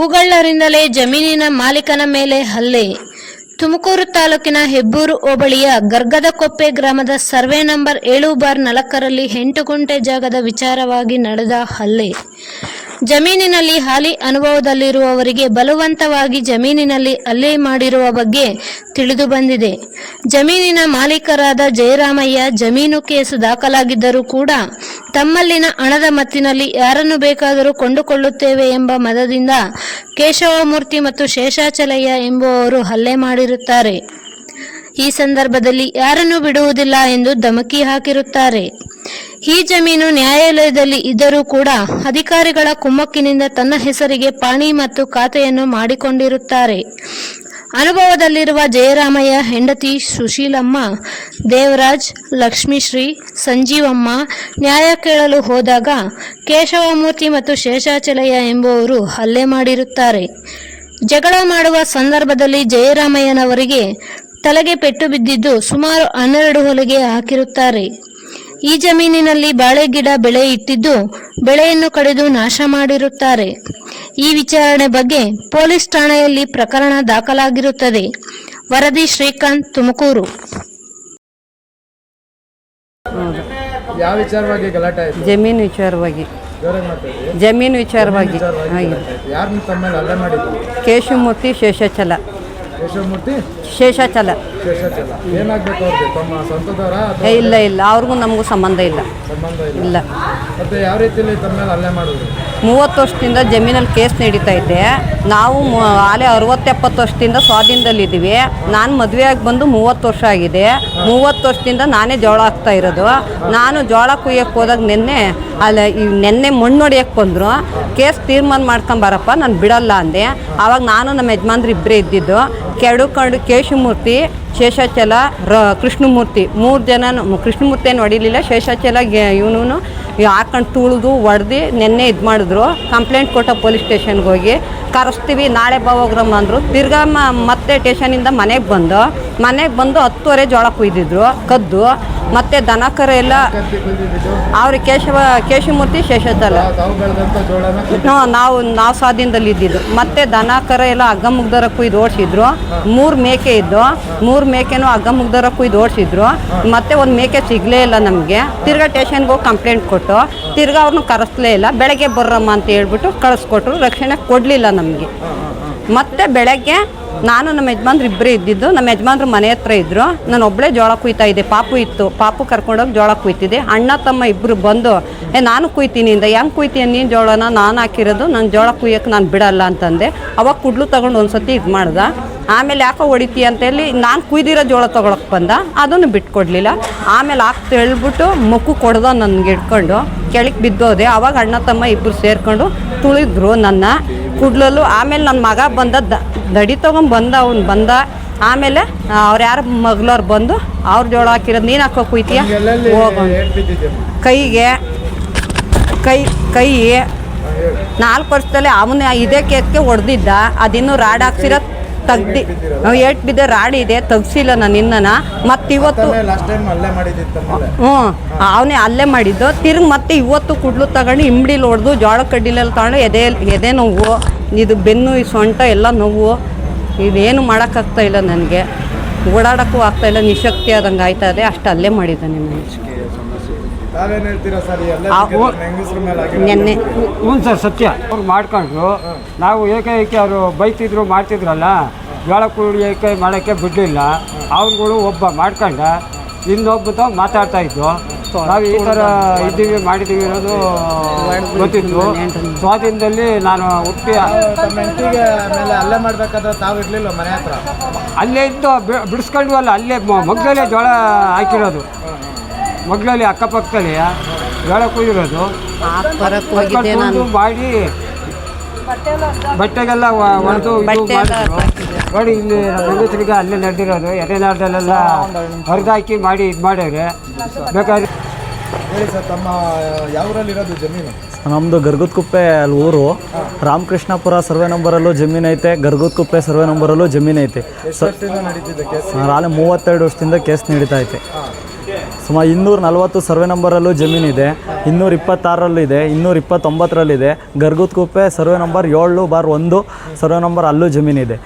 ಭೂಗಳ್ಳರಿಂದಲೇ ಜಮೀನಿನ ಮಾಲೀಕನ ಮೇಲೆ ಹಲ್ಲೆ. ತುಮಕೂರು ತಾಲೂಕಿನ ಹೆಬ್ಬೂರು ಹೋಬಳಿಯ ಗರ್ಗದಕೊಪ್ಪೆ ಗ್ರಾಮದ ಸರ್ವೆ ನಂಬರ್ ಏಳು ಬಾರ್ ನಾಲ್ಕರಲ್ಲಿ ಎಂಟು ಗುಂಟೆ ಜಾಗದ ವಿಚಾರವಾಗಿ ನಡೆದ ಹಲ್ಲೆ. ಜಮೀನಿನಲ್ಲಿ ಹಾಲಿ ಅನುಭವದಲ್ಲಿರುವವರಿಗೆ ಬಲವಂತವಾಗಿ ಜಮೀನಿನಲ್ಲಿ ಹಲ್ಲೆ ಮಾಡಿರುವ ಬಗ್ಗೆ ತಿಳಿದು ಬಂದಿದೆ. ಜಮೀನಿನ ಮಾಲೀಕರಾದ ಜಯರಾಮಯ್ಯ ಜಮೀನು ಕೇಸು ದಾಖಲಾಗಿದ್ದರೂ ಕೂಡ ತಮ್ಮಲ್ಲಿನ ಹಣದ ಮತ್ತಿನಲ್ಲಿ ಯಾರನ್ನು ಬೇಕಾದರೂ ಕೊಂಡುಕೊಳ್ಳುತ್ತೇವೆ ಎಂಬ ಮದದಿಂದ ಕೇಶವಮೂರ್ತಿ ಮತ್ತು ಶೇಷಾಚಲಯ್ಯ ಎಂಬುವವರು ಹಲ್ಲೆ ಮಾಡಿರುತ್ತಾರೆ. ಈ ಸಂದರ್ಭದಲ್ಲಿ ಯಾರನ್ನು ಬಿಡುವುದಿಲ್ಲ ಎಂದು ಧಮಕಿ ಹಾಕಿರುತ್ತಾರೆ. ಈ ಜಮೀನು ನ್ಯಾಯಾಲಯದಲ್ಲಿ ಇದ್ದರೂ ಕೂಡ ಅಧಿಕಾರಿಗಳ ಕುಮ್ಮಕ್ಕಿನಿಂದ ತನ್ನ ಹೆಸರಿಗೆ ಪಾಣಿ ಮತ್ತು ಖಾತೆಯನ್ನು ಮಾಡಿಕೊಂಡಿರುತ್ತಾರೆ. ಅನುಭವದಲ್ಲಿರುವ ಜಯರಾಮಯ್ಯ, ಹೆಂಡತಿ ಸುಶೀಲಮ್ಮ, ದೇವರಾಜ್, ಲಕ್ಷ್ಮೀಶ್ರೀ, ಸಂಜೀವಮ್ಮ, ನ್ಯಾಯ ಕೇಳಲು ಹೋದಾಗ ಕೇಶವಮೂರ್ತಿ ಮತ್ತು ಶೇಷಾಚಲಯ್ಯ ಎಂಬುವರು ಹಲ್ಲೆ ಮಾಡಿರುತ್ತಾರೆ. ಜಗಳ ಮಾಡುವ ಸಂದರ್ಭದಲ್ಲಿ ಜಯರಾಮಯ್ಯನವರಿಗೆ ತಲೆಗೆ ಪೆಟ್ಟು ಬಿದ್ದಿದ್ದು ಸುಮಾರು ಹನ್ನೆರಡು ಹೊಲಿಗೆ ಹಾಕಿರುತ್ತಾರೆ. ಈ ಜಮೀನಿನಲ್ಲಿ ಬಾಳೆ ಗಿಡ ಬೆಳೆ ಇಟ್ಟಿದ್ದು ಬೆಳೆಯನ್ನು ಕಡಿದು ನಾಶ ಮಾಡಿರುತ್ತಾರೆ. ಈ ವಿಚಾರಣೆ ಬಗ್ಗೆ ಪೊಲೀಸ್ ಠಾಣೆಯಲ್ಲಿ ಪ್ರಕರಣ ದಾಖಲಾಗಿರುತ್ತದೆ. ವರದಿ ಶ್ರೀಕಾಂತ್ ತುಮಕೂರು. ಹೌದು ಯಾವ ವಿಚಾರವಾಗಿ ಗಲಾಟೆ ಆಯ್ತು? ಜಮೀನು ವಿಚಾರವಾಗಿ. ಜೋರಾಗಿ ಮಾತಾಡಿ. ಜಮೀನು ವಿಚಾರವಾಗಿ. ಆಗಿದೆ. ತಮ್ಮ ಹಲ್ಲೆ ಮಾಡಿದ್ರು ಕೇಶವಮೂರ್ತಿ ಶೇಷಾಚಲ. ಯಶೋಮೂರ್ತಿ ಶೇಷಾಚಲ ಶೇಷಾಚಲ. ಏನಾಗ್ಬೇಕು ಅವ್ರಿಗೆ? ತಮ್ಮ ಸ್ವಂತದವರ ಏ, ಇಲ್ಲ ಇಲ್ಲ. ಅವ್ರಿಗೂ ನಮಗೂ ಸಂಬಂಧ ಇಲ್ಲ. ಸಂಬಂಧ ಇಲ್ಲ. ಇಲ್ಲ. ಮತ್ತೆ ಯಾವ ರೀತಿಯಲ್ಲಿ ತಮ್ಮ ಮೇಲೆ ಹಲ್ಲೆ ಮಾಡಿದ್ರು ಮೂವತ್ತು ವರ್ಷದಿಂದ ಜಮೀನಲ್ಲಿ ಕೇಸ್ ನಡೀತಾ ಇದೆ. ನಾವು ಆಲೆ ಅರವತ್ತೆಪ್ಪತ್ತು ವರ್ಷದಿಂದ ಸ್ವಾಧೀನದಲ್ಲಿದ್ದೀವಿ. ನಾನು ಮದುವೆಯಾಗಿ ಬಂದು ಮೂವತ್ತು ವರ್ಷ ಆಗಿದೆ. ಮೂವತ್ತು ವರ್ಷದಿಂದ ನಾನೇ ಜೋಳ ಹಾಕ್ತಾ ಇರೋದು. ನಾನು ಜೋಳ ಕುಯ್ಯಕ್ಕೆ ಹೋದಾಗ ನಿನ್ನೆ ಅಲ್ಲ ಈ ನೆನ್ನೆ ಮಣ್ಣು ಹೊಡಿಯಕ್ಕೆ ಬಂದರು. ಕೇಸ್ ತೀರ್ಮಾನ ಮಾಡ್ಕೊಂಬರಪ್ಪ ನಾನು ಬಿಡಲ್ಲ ಅಂದೆ. ಆವಾಗ ನಾನು ನಮ್ಮ ಯಜಮಾನ್ರು ಇಬ್ಬರೇ ಇದ್ದಿದ್ದು. ಕೆಡುಕೊಂಡು ಕೇಶಮೂರ್ತಿ ಶೇಷಾಚಲ ರ ಕೃಷ್ಣಮೂರ್ತಿ. ಮೂರು ಜನ ಕೃಷ್ಣಮೂರ್ತಿ ಏನು ಹೊಡಿಲಿಲ್ಲ, ಶೇಷಾಚಲ ಇವನು ಹಾಕೊಂಡು ತುಳಿದು ಹೊಡೆದು ನೆನ್ನೆ ಇದು ಮಾಡಿದ್ರು. ಕಂಪ್ಲೇಂಟ್ ಕೊಟ್ಟ ಪೊಲೀಸ್ ಸ್ಟೇಷನ್ಗೆ ಹೋಗಿ. ಕರೆಸ್ತೀವಿ ನಾಳೆ ಬಾವೋಗ್ರಮ್ಮ ಅಂದರು. ತಿರ್ಗಾ ಮತ್ತೆ ಟೇಷನಿಂದ ಮನೆಗೆ ಬಂದು ಮನೆಗೆ ಬಂದು ಹತ್ತುವರೆ ಜೋಳ ಕುಯ್ದಿದ್ರು, ಕದ್ದು. ಮತ್ತೆ ದನ ಕರ ಎಲ್ಲ ಅವ್ರ ಕೇಶವ, ಕೇಶಮೂರ್ತಿ ಶೇಷದಲ್ಲ. ನಾವು ನಾವು ಸ್ವಾಧೀನದಲ್ಲಿ ಇದ್ದಿದ್ದು. ಮತ್ತೆ ದನ ಕರ ಎಲ್ಲ ಹಗ್ಗ ಮುಗ್ದರ ಕುಯ್ದು ಓಡಿಸಿದ್ರು. ಮೂರು ಮೇಕೆ ಇದ್ದು, ಮೂರು ಮೇಕೆನೂ ಹಗ್ಗ ಮುಗ್ದರ ಕುಯ್ದು ಓಡಿಸಿದ್ರು. ಮತ್ತೆ ಒಂದು ಮೇಕೆ ಸಿಗಲೇ ಇಲ್ಲ ನಮಗೆ. ತಿರ್ಗಾ ಟೇಷನ್ಗೆ ಹೋಗಿ ಕಂಪ್ಲೇಂಟ್ ಕೊಟ್ಟು, ತಿರ್ಗಾ ಅವ್ರನ್ನ ಕರೆಸ್ಲೇ ಇಲ್ಲ. ಬೆಳಗ್ಗೆ ಬರ್ರಮ್ಮ ಅಂತ ಹೇಳ್ಬಿಟ್ಟು ಕಳಿಸ್ಕೊಟ್ರು. ರಕ್ಷಣೆ ಕೊಡಲಿಲ್ಲ ನಮಗೆ. ಮತ್ತೆ ಬೆಳಗ್ಗೆ ನಾನು ನಮ್ಮ ಯಜಮಾನ್ರು ಇಬ್ಬರೇ ಇದ್ದಿದ್ದು, ನಮ್ಮ ಯಜಮಾನ್ರು ಮನೆ ಹತ್ರ ಇದ್ದರು ನಾನು ಒಬ್ಬಳೇ ಜೋಳ ಕುಯ್ತಾ ಇದ್ದೆ, ಪಾಪು ಇತ್ತು. ಪಾಪು ಕರ್ಕೊಂಡೋಗಿ ಜೋಳ ಕುಯ್ತಿದ್ದೆ. ಅಣ್ಣ ತಮ್ಮ ಇಬ್ಬರು ಬಂದು, ಏ, ನಾನು ಕುಯ್ತೀನಿ ಅಂದ. ಹೆಂಗೆ ಕುಯ್ತೀನಿ ನೀನು ಜೋಳನ? ನಾನು ಹಾಕಿರೋದು, ನಾನು ಜೋಳ ಕುಯ್ಯಕ್ಕೆ ನಾನು ಬಿಡಲ್ಲ ಅಂತಂದೆ. ಅವಾಗ ಕುಡ್ಲು ತಗೊಂಡು ಒಂದು ಸತಿ ಇದು ಮಾಡ್ದ. ಆಮೇಲೆ ಯಾಕೋ ಹೊಡಿತೀಯ ಅಂತೇಳಿ ನಾನು ಕುಯ್ದಿರೋ ಜೋಳ ತೊಗೊಳಕ್ಕೆ ಬಂದ. ಅದನ್ನು ಬಿಟ್ಕೊಡ್ಲಿಲ್ಲ. ಆಮೇಲೆ ಹಾಕ್ ಹೇಳ್ಬಿಟ್ಟು ಮುಕ್ಕು ಕೊಡ್ದ ನನಗೆ ಇಟ್ಕೊಂಡು ಕೆಳಗೆ ಬಿದ್ದೋದೆ. ಅವಾಗ ಅಣ್ಣ ತಮ್ಮ ಇಬ್ಬರು ಸೇರ್ಕೊಂಡು ತುಳಿದ್ರು ನನ್ನ. ಕುಡ್ಲಲ್ಲೂ ಆಮೇಲೆ ನನ್ನ ಮಗ ಬಂದ ದಡಿ ತೊಗೊಂಡು ಬಂದ ಅವ್ನು ಬಂದ. ಆಮೇಲೆ ಅವ್ರು ಯಾರು ಮಗ್ಳವ್ರು ಬಂದು ಅವ್ರ ಜೋಳ ಹಾಕಿರೋದು ನೀನು ಹಾಕೋ ಕುಯ್ತೀಯ? ಹೋಗು ಕೈಗೆ ಕೈ ಕೈ ನಾಲ್ಕು ವರ್ಷದಲ್ಲಿ ಅವನ ಇದೇ ಕೇಸ್ಗೆ ಹೊಡೆದಿದ್ದ. ಅದಿನ್ನೂ ರಾಡ್ ಹಾಕ್ಸಿರೋ ತೆಗ್ದು ಏಟ್ ಬಿದ್ದ ರಾಡಿ ಇದೆ ತೆಗ್ಸಿಲ್ಲ ನಾನು ಇನ್ನನ ಮತ್ತೆ ಇವತ್ತು ಹ್ಞೂ. ಅವನೇ ಅಲ್ಲೇ ಮಾಡಿದ್ದು. ತಿರ್ಗಿ ಮತ್ತೆ ಇವತ್ತು ಕುಡ್ಲು ತಗೊಂಡು ಇಂಬಡಿಲಿ ಹೊಡೆದು ಜೋಳ ಕಡ್ಡಿಲೆಲ್ಲ ತಗೊಂಡು ಎದೆ ಎದೆ ನೋವು ಇದು ಬೆನ್ನು ಈ ಸೊಂಟ ಎಲ್ಲ ನೋವು. ಇದೇನು ಮಾಡೋಕ್ಕಾಗ್ತಾ ಇಲ್ಲ ನನಗೆ. ಓಡಾಡೋಕ್ಕೂ ಆಗ್ತಾ ಇಲ್ಲ ನಿಶಕ್ತಿ ಆದಂಗೆ ಆಯ್ತಾ ಇದೆ. ಅಷ್ಟು ಅಲ್ಲೇ ಮಾಡಿದ್ದಾನೆ ನನಗೆ ತಾವೇನ್ ಹೇಳ್ತೀರಾ ಸರ್? ಎಲ್ಲ ಆ, ಹೆಂಗಸ್ರ ಮೇಲೆ ನೆನ್ನೆ ಹ್ಞೂ ಸರ್ ಸತ್ಯ. ಅವ್ರು ಮಾಡ್ಕೊಂಡ್ರು. ನಾವು ಏಕೈಕ ಅವರು ಬೈತಿದ್ರು ಮಾಡ್ತಿದ್ರಲ್ಲ? ಜೋಳ ಕುಡಿಯೋಕ್ಕೆ ಮಾಡೋಕ್ಕೆ ಬಿಡಲಿಲ್ಲ. ಅವ್ರುಗಳು ಒಬ್ಬ ಮಾಡ್ಕೊಂಡ ಇನ್ನೊಬ್ಬ ಮಾತಾಡ್ತಾ ಇದ್ದು ನಾವು ಈ ಥರ ಇದ್ದೀವಿ ಮಾಡಿದ್ದೀವಿ ಅನ್ನೋದು ಗೊತ್ತಿತ್ತು. ಸ್ವಾಧೀನದಲ್ಲಿ ನಾನು ಹುಟ್ಟಿ ತಮ್ಮ ಹೆಂಡತಿಗೆ ಮೇಲೆ ಹಲ್ಲೆ ಮಾಡ್ಬೇಕಾದ್ರೆ ತಾವು ಇರಲಿಲ್ಲ ಮನೆ ಹತ್ರ? ಅಲ್ಲೇ ಇದ್ದು ಬಿಡಿಸ್ಕೊಂಡ್ವಲ್ಲ ಅಲ್ಲೇ ಮಗ್ಗಲೇ ಜೋಳ ಹಾಕಿರೋದು. ಮಗ್ಗಲಲ್ಲಿ ಅಕ್ಕಪಕ್ಕದಲ್ಲಿ ಹೋಗಿದ್ದೆ ಕಟ್ಕೊಂಡು ನಾನು. ಮಾಡಿ. ಬಟ್ಟೆಗೆಲ್ಲ ಹೊಡೆದು ಮಾಡಿದ್ರು. ನೋಡಿ ಇಲ್ಲಿ ಹೆಂಗಸರಿಗೆ ಅಲ್ಲೇ ನಡೆದಿರೋದು. ಎಡೆನಾಡ್ದಲ್ಲೆಲ್ಲ ಹರಿದಾಕಿ ಮಾಡಿ ಇದು ಮಾಡವ್ರೆ ಬೇಕಾದ್ರೆ ಹೇಳಿ ಸರ್ ತಮ್ಮ ಯಾವೂರಲ್ಲಿ ಜಮೀನು? ನಮ್ಮದು ಅಲ್ಲಿ ಊರು. ರಾಮಕೃಷ್ಣಪುರ ಸರ್ವೆ ನಂಬರಲ್ಲೂ ಜಮೀನು ಐತೆ. ಗರ್ಗುತ್ಕುಪ್ಪೆ ಸರ್ವೆ ನಂಬರಲ್ಲೂ ಜಮೀನು ಐತೆ. ಸರ್ ಮೂವತ್ತೆರಡು ವರ್ಷದಿಂದ ಕೇಸ್ ನಡೀತಾ ಐತೆ. ಸುಮಾರು ಇನ್ನೂರ ನಲವತ್ತು ಸರ್ವೆ ನಂಬರಲ್ಲೂ ಜಮೀನಿದೆ ಇನ್ನೂರ ಇಪ್ಪತ್ತಾರರಲ್ಲೂ ಇದೆ. ಇನ್ನೂರ ಇಪ್ಪತ್ತೊಂಬತ್ತರಲ್ಲಿದೆ ಕುಪ್ಪೆ ಸರ್ವೆ ನಂಬರ್ ಏಳು ಬಾರ್ ಒಂದು ಸರ್ವೆ ನಂಬರ್ ಅಲ್ಲೂ ಜಮೀನಿದೆ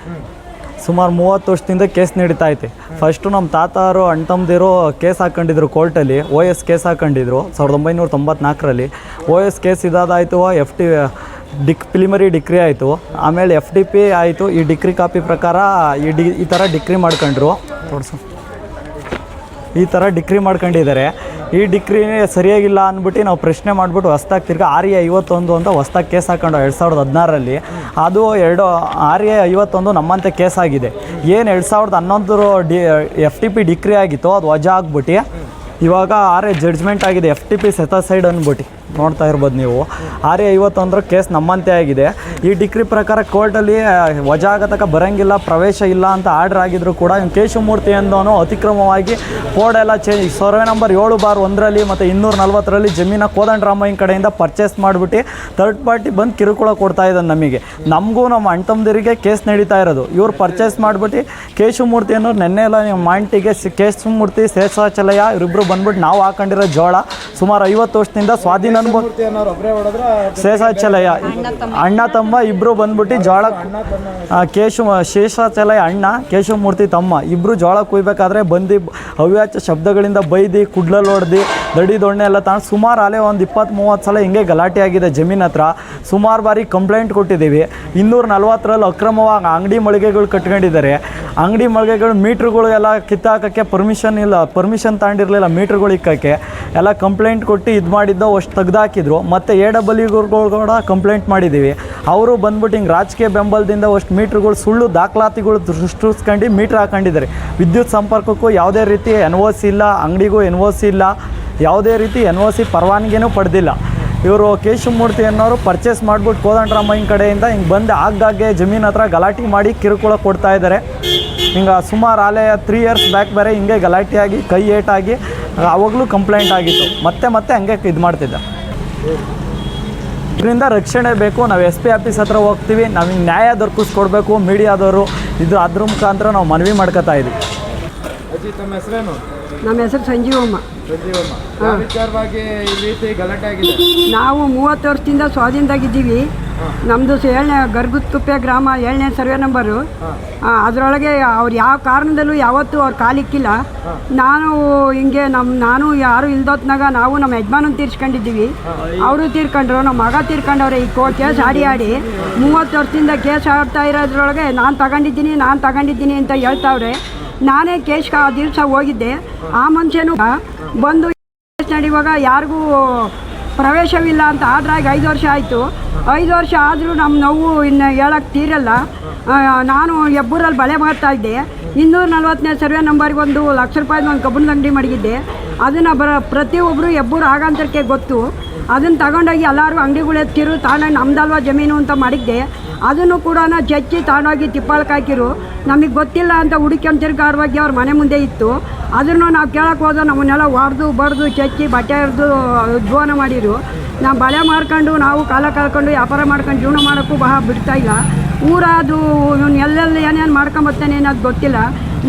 ಸುಮಾರು ಮೂವತ್ತು ವರ್ಷದಿಂದ ಕೇಸ್ ನಡೀತಾ ಐತೆ. ಫಸ್ಟು ನಮ್ಮ ತಾತಾರು ಅಣ್ಣ ತಮ್ಮದಿರು ಕೇಸ್ ಹಾಕೊಂಡಿದ್ರು ಕೋರ್ಟಲ್ಲಿ ಓ ಎಸ್ ಕೇಸ್ ಹಾಕೊಂಡಿದ್ರು ಸಾವಿರದ ಒಂಬೈನೂರ ತೊಂಬತ್ನಾಲ್ಕರಲ್ಲಿ. ಓ ಎಸ್ ಕೇಸ್ ಇದಾದಾಯಿತು ಎಫ್ ಟಿ ಡಿಕ್ ಪ್ರಿಲಿಮರಿ ಡಿಕ್ರಿ ಆಯಿತು. ಆಮೇಲೆ ಎಫ್ ಡಿ ಪಿ ಆಯಿತು. ಈ ಡಿಕ್ರಿ ಕಾಪಿ ಪ್ರಕಾರ ಈ ಡಿ, ಈ ಥರ ಡಿಕ್ರಿ ಮಾಡ್ಕೊಂಡ್ರು. ತೋರಿಸು ಈ ಥರ ಡಿಕ್ರಿ ಮಾಡ್ಕೊಂಡಿದ್ದಾರೆ. ಈ ಡಿಕ್ರಿನೇ ಸರಿಯಾಗಿಲ್ಲ ಅಂದ್ಬಿಟ್ಟು ನಾವು ಪ್ರಶ್ನೆ ಮಾಡಿಬಿಟ್ಟು ಹೊಸ್ದಾಗಿ ತಿರ್ಗಿ ಆರ್ ಎ ಐವತ್ತೊಂದು ಅಂತ ಹೊಸ್ದಾಗಿ ಕೇಸ್ ಹಾಕೊಂಡು ಎರಡು ಸಾವಿರದ ಹದಿನಾರರಲ್ಲಿ. ಅದು ಎರಡು ಆರ್ ಎ ಐವತ್ತೊಂದು ನಮ್ಮಂತೆ ಕೇಸ್ ಆಗಿದೆ. ಏನು ಎರಡು ಸಾವಿರದ ಹನ್ನೊಂದರ D, F T P decree ಆಗಿತ್ತು ಅದು ವಜಾ ಆಗ್ಬಿಟ್ಟು. ಇವಾಗ ಆರ್ ಎ ಜಡ್ಜ್ಮೆಂಟ್ ಆಗಿದೆ F T P set aside ಅಂದ್ಬಿಟ್ಟು. ನೋಡ್ತಾ ಇರ್ಬೋದು ನೀವು. ಆರ್ ಎ ಐವತ್ತೊಂದರ ಕೇಸ್ ನಮ್ಮಂತೆ ಆಗಿದೆ. ಈ ಡಿಗ್ರಿ ಪ್ರಕಾರ ಕೋರ್ಟಲ್ಲಿ ವಜಾ ಆಗತಕ್ಕ ಬರಂಗಿಲ್ಲ, ಪ್ರವೇಶ ಇಲ್ಲ ಅಂತ ಆರ್ಡರ್ ಆಗಿದ್ರು ಕೂಡ ಕೇಶು ಕೇಶವಮೂರ್ತಿ ಎಂದವನು ಅತಿಕ್ರಮವಾಗಿ ಕೋಡ್ ಎಲ್ಲ ಚೇಂಜ್ ಸರ್ವೆ ನಂಬರ್ ಏಳು ಬಾರ್ ಒಂದರಲ್ಲಿ ಮತ್ತು ಇನ್ನೂರ ನಲ್ವತ್ತರಲ್ಲಿ ಜಮೀನ ಕೋದಂಡರಾಮಯ್ಯನ ಕಡೆಯಿಂದ ಪರ್ಚೇಸ್ ಮಾಡಿಬಿಟ್ಟು ಥರ್ಡ್ ಪಾರ್ಟಿ ಬಂದು ಕಿರುಕುಳ ಕೊಡ್ತಾ ಇದ್ದಾನೆ ನಮಗೆ. ನಮಗೂ ನಮ್ಮ ಅಣ್ಣ ತಮ್ಮದಿರಿಗೆ ಕೇಸ್ ನಡೀತಾ ಇರೋದು. ಇವ್ರು ಪರ್ಚೇಸ್ ಮಾಡಿಬಿಟ್ಟು ಕೇಶವಮೂರ್ತಿ ಅನ್ನೋರು ನೆನ್ನೆ ಎಲ್ಲ ನಿಮ್ಮ ಮಾಂಟಿಗೆ ಕೇಶವಮೂರ್ತಿ ಶೇಷಾಚಲಯ ಇವರಿಬ್ಬರು ಬಂದ್ಬಿಟ್ಟು ನಾವು ಹಾಕೊಂಡಿರೋ ಜೋಳ ಸುಮಾರು ಐವತ್ತು ವರ್ಷದಿಂದ ಸ್ವಾಧೀನ ಅನ್ಬೋದು ಶೇಷಾಚಲಯ ಅಣ್ಣ ತಮ್ಮ ಇಬ್ಬರು ಬಂದ್ಬಿಟ್ಟು ಜೋಳ ಕೇಶ ಕೇಶವ ಶೇಷಾಚಲಯ ಅಣ್ಣ ಕೇಶವಮೂರ್ತಿ ತಮ್ಮ. ಇಬ್ಬರು ಜೋಳ ಕುಯ್ಬೇಕಾದ್ರೆ ಬಂದು ಅವ್ಯಾಚ ಶಬ್ದಗಳಿಂದ ಬೈದಿ ಕುಡ್ಲಲ್ಲಿ ಹೊಡೆದು ದಡಿ ದೊಣ್ಣೆ ಎಲ್ಲ ತಗೊಂಡು ಸುಮಾರು ಅಲೆ ಒಂದು ಇಪ್ಪತ್ತು ಮೂವತ್ತು ಸಲ ಹಿಂಗೆ ಗಲಾಟೆ ಆಗಿದೆ ಜಮೀನ್ ಹತ್ರ. ಸುಮಾರು ಬಾರಿ ಕಂಪ್ಲೇಂಟ್ ಕೊಟ್ಟಿದ್ದೀವಿ. ಇನ್ನೂರ ನಲ್ವತ್ತರಲ್ಲಿ ಅಕ್ರಮವಾಗಿ ಅಂಗಡಿ ಮಳಿಗೆಗಳು ಕಟ್ಕೊಂಡಿದ್ದಾರೆ. ಅಂಗಡಿ ಮಳಿಗೆಗಳು ಮೀಟ್ರ್ಗಳು ಎಲ್ಲ ಕಿತ್ತಾಕಕ್ಕೆ ಪರ್ಮಿಷನ್ ಇಲ್ಲ ಪರ್ಮಿಷನ್ ತಗೊಂಡಿರಲಿಲ್ಲ ಮೀಟ್ರ್ಗಳು ಇಕ್ಕಕ್ಕೆ ಎಲ್ಲ ಕಂಪ್ಲೇಂಟ್ ಕೊಟ್ಟು ಇದು ಮಾಡಿದ್ದು ಅಷ್ಟು ತೆಗ್ದಾಕಿದ್ರು. ಮತ್ತು ಎ ಡಬ್ಲ್ಯೂಗಳು ಕೂಡ ಕಂಪ್ಲೇಂಟ್ ಮಾಡಿದ್ದೀವಿ. ಅವರು ಬಂದ್ಬಿಟ್ಟು ಹಿಂಗೆ ರಾಜಕೀಯ ಬೆಂಬಲದಿಂದ ಅಷ್ಟು ಮೀಟ್ರ್ಗಳು ಸುಳ್ಳು ದಾಖಲಾತಿಗಳು ಸೃಷ್ಟಿಸ್ಕೊಂಡು ಮೀಟ್ರ್ ಹಾಕೊಂಡಿದ್ದಾರೆ. ವಿದ್ಯುತ್ ಸಂಪರ್ಕಕ್ಕೂ ಯಾವುದೇ ರೀತಿ ಎನ್ ಓ ಸಿ ಇಲ್ಲ, ಅಂಗಡಿಗೂ ಎನ್ ಓ ಸಿ ಇಲ್ಲ. ಯಾವುದೇ ರೀತಿ ಎನ್ ಒ ಸಿ ಪರವಾನಗಿನೂ ಪಡೆದಿಲ್ಲ. ಇವರು ಕೇಶವಮೂರ್ತಿ ಅನ್ನೋರು ಪರ್ಚೇಸ್ ಮಾಡ್ಬಿಟ್ಟು ಕೋದಂಡರಾಮಯ್ಯನ ಕಡೆಯಿಂದ ಹಿಂಗೆ ಬಂದು ಆಗಾಗ್ಗೆ ಜಮೀನ್ ಹತ್ರ ಗಲಾಟೆ ಮಾಡಿ ಕಿರುಕುಳ ಕೊಡ್ತಾ ಇದ್ದಾರೆ ಹಿಂಗೆ ಸುಮಾರು ಆಲಯ ತ್ರೀ ಇಯರ್ಸ್ ಬ್ಯಾಕ್ ಬೇರೆ ಹಿಂಗೆ ಗಲಾಟೆಯಾಗಿ ಕೈ ಏಟಾಗಿ ಆವಾಗಲೂ ಕಂಪ್ಲೇಂಟ್ ಆಗಿತ್ತು. ಮತ್ತೆ ಮತ್ತೆ ಹಂಗೆ ಇದು ಮಾಡ್ತಿದ್ದ. ಇದರಿಂದ ರಕ್ಷಣೆ ಬೇಕು, ನಾವು ಎಸ್ ಪಿ ಆಫೀಸ್ ಹತ್ರ ಹೋಗ್ತೀವಿ ನಮಗೆ ನ್ಯಾಯ ದೊರಕಿಸ್ಕೊಡ್ಬೇಕು ಮೀಡಿಯಾದವರು ಇದು ಅದ್ರ ಮುಖಾಂತರ ನಾವು ಮನವಿ ಮಾಡ್ಕೋತಾ ಇದ್ದೀವಿ ನಮ್ಮ ಹೆಸರು ಸಂಜೀವಮ್ಮ. ಸಂಜೀವಮ್ಮ ಯಾವ ವಿಚಾರವಾಗಿ ಈ ರೀತಿ ಗಲಾಟೆ ಆಗಿದೆ? ನಾವು ಮೂವತ್ತು ವರ್ಷದಿಂದ ಸ್ವಾಧೀನದಾಗಿದ್ದೀವಿ. ನಮ್ಮದು ಏಳನೇ ಗರ್ಗುತ್ಕುಪ್ಪೆ ಗ್ರಾಮ ಏಳನೇ ಸರ್ವೆ ನಂಬರು. ಅದರೊಳಗೆ ಅವ್ರು ಯಾವ ಕಾರಣದಲ್ಲೂ ಯಾವತ್ತೂ ಅವ್ರು ಕಾಲಿಕ್ಕಿಲ್ಲ. ನಾನು ಹಿಂಗೆ ನಮ್ಮ ನಾನು ಯಾರು ಇಲ್ದೊತ್ನಾಗ ನಾವು ನಮ್ಮ ಯಜಮಾನನ್ ತೀರ್ಸ್ಕೊಂಡಿದ್ದೀವಿ. ಅವರು ತೀರ್ಕೊಂಡ್ರು ನಮ್ಮ ಮಗ ತೀರ್ಕೊಂಡವ್ರೆ ಈ ಕೋ ಕೇಸ್ ಆಡಿ ಆಡಿ. ಮೂವತ್ತು ವರ್ಷದಿಂದ ಕೇಸ್ ಆಡ್ತಾ ಇರೋದ್ರೊಳಗೆ ನಾನು ತಗೊಂಡಿದ್ದೀನಿ ನಾನು ತಗೊಂಡಿದ್ದೀನಿ ಅಂತ ಹೇಳ್ತಾವ್ರೆ. ನಾನೇ ಕೇಶ್ ಆ ದಿವಸ ಹೋಗಿದ್ದೆ. ಆ ಮನುಷ್ಯನು ಬಂದು ನಡೆಯುವಾಗ ಯಾರಿಗೂ ಪ್ರವೇಶವಿಲ್ಲ ಅಂತ ಆದ್ರಾಗಿ ಐದು ವರ್ಷ ಆಯಿತು. ಐದು ವರ್ಷ ಆದರೂ ನಮ್ಮ ನೋವು ಇನ್ನು ಹೇಳಕ್ಕೆ ತೀರಲ್ಲ. ನಾನು ಹೆಬ್ಬೂರಲ್ಲಿ ಬಳೆ ಮಾಡ್ತಾ ಇದ್ದೆ. ಇನ್ನೂರ ನಲ್ವತ್ತನೇ ಸರ್ವೆ ನಂಬರ್ಗೆ ಒಂದು ಲಕ್ಷ ರೂಪಾಯಿದು ಒಂದು ಕಬ್ಬಣದ ಅಂಗಡಿ ಮಡಗಿದ್ದೆ ಅದನ್ನು ಬರ ಪ್ರತಿಯೊಬ್ಬರು ಹೆಬ್ಬೂರು ಆಗಂತಕ್ಕೆ ಗೊತ್ತು. ಅದನ್ನು ತಗೊಂಡೋಗಿ ಎಲ್ಲರೂ ಅಂಗಡಿಗಳು ಎತ್ತಿರು, ತಾನೇ ನಮ್ಮದಲ್ವ ಜಮೀನು ಅಂತ ಮಾಡಿದ್ದೆ. ಅದನ್ನು ಕೂಡ ಚಚ್ಚಿ ತಾನಾಗಿ ತಿಪ್ಪಾಳಕ್ಕೆ ಹಾಕಿರು. ನಮಗೆ ಗೊತ್ತಿಲ್ಲ ಅಂತ ಹುಡುಕ್ಯಂತ ತಿರ್ಗಾಡುವಾಗಿ ಅವ್ರ ಮನೆ ಮುಂದೆ ಇತ್ತು. ಅದನ್ನು ನಾವು ಕೇಳಕ್ಕೆ ಹೋದ ನಮ್ಮನ್ನೆಲ್ಲ ಹೊಡೆದು ಬಡ್ದು ಚಚ್ಚಿ ಬಟ್ಟೆ ಹರಿದು ಉದ್ಭವನ ಮಾಡಿದ್ರು ನಾವು ಬಳೆ ಮಾಡ್ಕೊಂಡು ನಾವು ಕಾಲ ಕಳ್ಕೊಂಡು, ವ್ಯಾಪಾರ ಮಾಡ್ಕೊಂಡು, ಜೀವನ ಮಾಡೋಕ್ಕೂ ಬಹಳ ಬಿಡ್ತಾ ಇಲ್ಲ. ಊರಾದು ಇವನು ಎಲ್ಲೆಲ್ಲಿ ಏನೇನು ಮಾಡ್ಕೊಂಬರ್ತಾನೆ ಅನ್ನೋದು ಗೊತ್ತಿಲ್ಲ.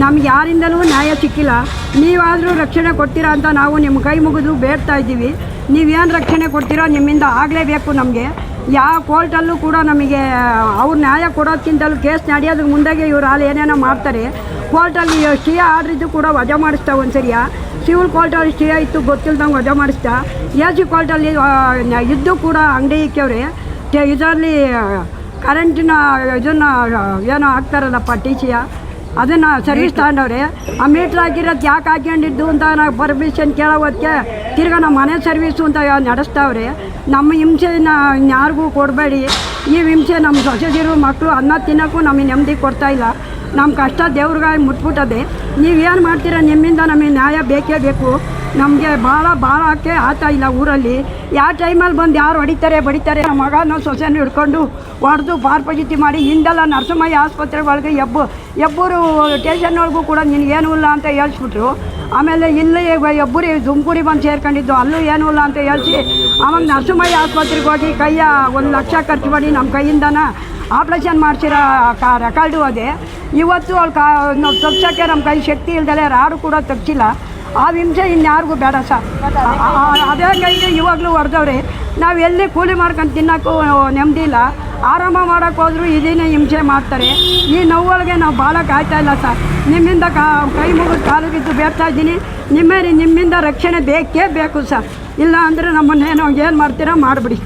ನಮ್ಗೆ ಯಾರಿಂದಲೂ ನ್ಯಾಯ ಸಿಕ್ಕಿಲ್ಲ. ನೀವಾದರೂ ರಕ್ಷಣೆ ಕೊಡ್ತೀರಾ ಅಂತ ನಾವು ನಿಮ್ಮ ಕೈ ಮುಗಿದು ಬೇಡ್ತಾ ಇದ್ದೀವಿ. ನೀವೇನು ರಕ್ಷಣೆ ಕೊಡ್ತೀರೋ ನಿಮ್ಮಿಂದ ಆಗಲೇಬೇಕು ನಮಗೆ. ಯಾವ ಕೋರ್ಟಲ್ಲೂ ಕೂಡ ನಮಗೆ ಅವ್ರು ನ್ಯಾಯ ಕೊಡೋದಕ್ಕಿಂತಲೂ ಕೇಸ್ ನಡೆಯೋದ್ರ ಮುಂದಾಗೆ ಇವ್ರು ಅಲ್ಲಿ ಏನೇನೋ ಮಾಡ್ತಾರೆ. ಕೋರ್ಟಲ್ಲಿ ಸ್ಟೇ ಆರ್ಡ್ರಿದ್ದು ಕೂಡ ವಜಾ ಮಾಡಿಸ್ತಾ ಒಂದು ಸರಿಯ ಸಿವಿಲ್ ಕೋರ್ಟಲ್ಲಿ ಸ್ಟೇ ಇತ್ತು, ಗೊತ್ತಿಲ್ದಂಗೆ ವಜಾ ಮಾಡಿಸ್ತಾ. ಎ ಸಿ ಕೋರ್ಟಲ್ಲಿ ಇದ್ದು ಕೂಡ ಅಂಗಡಿ ಇಕ್ಕವ್ರೆ ಇದರಲ್ಲಿ ಕರೆಂಟಿನ ಇದನ್ನು ಏನೋ ಹಾಕ್ತಾರಲ್ಲಪ್ಪ ಟಿ ಸಿಯ ಅದನ್ನು ಸರ್ವಿಸ್ ತಗೊಂಡವ್ರಿ. ಆ ಮೀಟ್ರ್ ಹಾಕಿರೋದು ಯಾಕೆ ಹಾಕ್ಯಂಡಿದ್ದು ಅಂತ ನಾವು ಪರ್ಮಿಷನ್ ಕೇಳೋದಕ್ಕೆ ತಿರ್ಗಾ ನಮ್ಮ ಮನೆ ಸರ್ವಿಸು ಅಂತ ನಡೆಸ್ತಾವ್ರಿ. ನಮ್ಮ ಹಿಂಸೆನ ಯಾರಿಗೂ ಕೊಡಬೇಡಿ. ಈ ಹಿಂಸೆ ನಮ್ಮ ಸೊಸೆದಿರು ಮಕ್ಕಳು ಅನ್ನ ತಿನ್ನೋಕ್ಕೂ ನಮಗೆ ನೆಮ್ಮದಿ ಕೊಡ್ತಾ ಇಲ್ಲ. ನಮ್ಮ ಕಷ್ಟ ದೇವ್ರಿಗಾಗಿ ಮುಟ್ಬಿಟ್ಟದೆ. ನೀವೇನು ಮಾಡ್ತೀರಾ? ನಿಮ್ಮಿಂದ ನಮಗೆ ನ್ಯಾಯ ಬೇಕೇ ಬೇಕು. ನಮಗೆ ಭಾಳ ಭಾಳಕ್ಕೆ ಆಗ್ತಾ ಇಲ್ಲ ಊರಲ್ಲಿ. ಯಾವ ಟೈಮಲ್ಲಿ ಬಂದು ಯಾರು ಹೊಡಿತಾರೆ, ಬಡಿತಾರೆ, ನಮ್ಮ ಮಗನ ಸೊಸೆನ ಹಿಡ್ಕೊಂಡು ಹೊಡೆದು ಪಾರ್ಪಜಿತಿ ಮಾಡಿ ಹಿಂದೆಲ್ಲ ನರಸಿಂಹಯ್ಯ ಆಸ್ಪತ್ರೆ ಒಳಗೆ ಎಬ್ಬು, ಎಬ್ಬರು ಸ್ಟೇಷನ್ ಒಳಗೂ ಕೂಡ ನಿನಗೇನು ಇಲ್ಲ ಅಂತ ಹೇಳ್ಸ್ಬಿಟ್ರು. ಆಮೇಲೆ ಇಲ್ಲಿ ಒಬ್ಬರಿ ಜುಮ್ಕುರಿ ಬಂದು ಸೇರ್ಕೊಂಡಿದ್ದು, ಅಲ್ಲೂ ಏನೂ ಇಲ್ಲ ಅಂತ ಹೇಳಿ ಆವಾಗ ನರಸಿಂಹಯ್ಯ ಆಸ್ಪತ್ರೆಗೆ ಹೋಗಿ ಕೈಯ ಒಂದು ಲಕ್ಷ ಖರ್ಚು ಮಾಡಿ ನಮ್ಮ ಕೈಯಿಂದನ ಆಪ್ರೇಷನ್ ಮಾಡಿಸಿರೋ ಕಾ ರೆಕಾರ್ಡು ಅದೇ. ಇವತ್ತು ಅವ್ಳು ಕಾ ನಾವು ತಗ್ಸೋಕ್ಕೆ ನಮ್ಮ ಕೈ ಶಕ್ತಿ ಇಲ್ದಲೆ ಯಾರು ಕೂಡ ತಗ್ಸಿಲ್ಲ. ಆ ಹಿಂಸೆ ಇನ್ಯಾರಿಗೂ ಬೇಡ ಸರ್. ಅದೇ ಕೈಗೆ ಇವಾಗಲೂ ಹೊಡೆದವ್ರೆ ನಾವು ಎಲ್ಲಿ ಕೂಲಿ ಮಾಡ್ಕೊಂಡು ತಿನ್ನೋಕ್ಕೂ ನೆಮ್ಮದಿ ಇಲ್ಲ. ಆರಾಮ ಮಾಡೋಕ್ಕೆ ಹೋದ್ರು ಇದೇನೇ ಹಿಂಸೆ ಮಾಡ್ತಾರೆ. ಈ ನೋವುಗಳಿಗೆ ನಾವು ಬಾಳಕ್ಕೆ ಆಯ್ತಾ ಇಲ್ಲ ಸರ್. ನಿಮ್ಮಿಂದ ಕಾ ಕೈ ಮುಗಿದು ಕಾಲು ಬಿದ್ದು ಬೇಡ್ತಾ ಇದ್ದೀನಿ. ನಿಮ್ಮೇ ನಿಮ್ಮಿಂದ ರಕ್ಷಣೆ ಬೇಕೇ ಬೇಕು ಸರ್. ಇಲ್ಲ ಅಂದರೆ ನಮ್ಮನ್ನೇನೋ ಏನು ಮಾಡ್ತೀರಾ ಮಾಡಿಬಿಡಿ.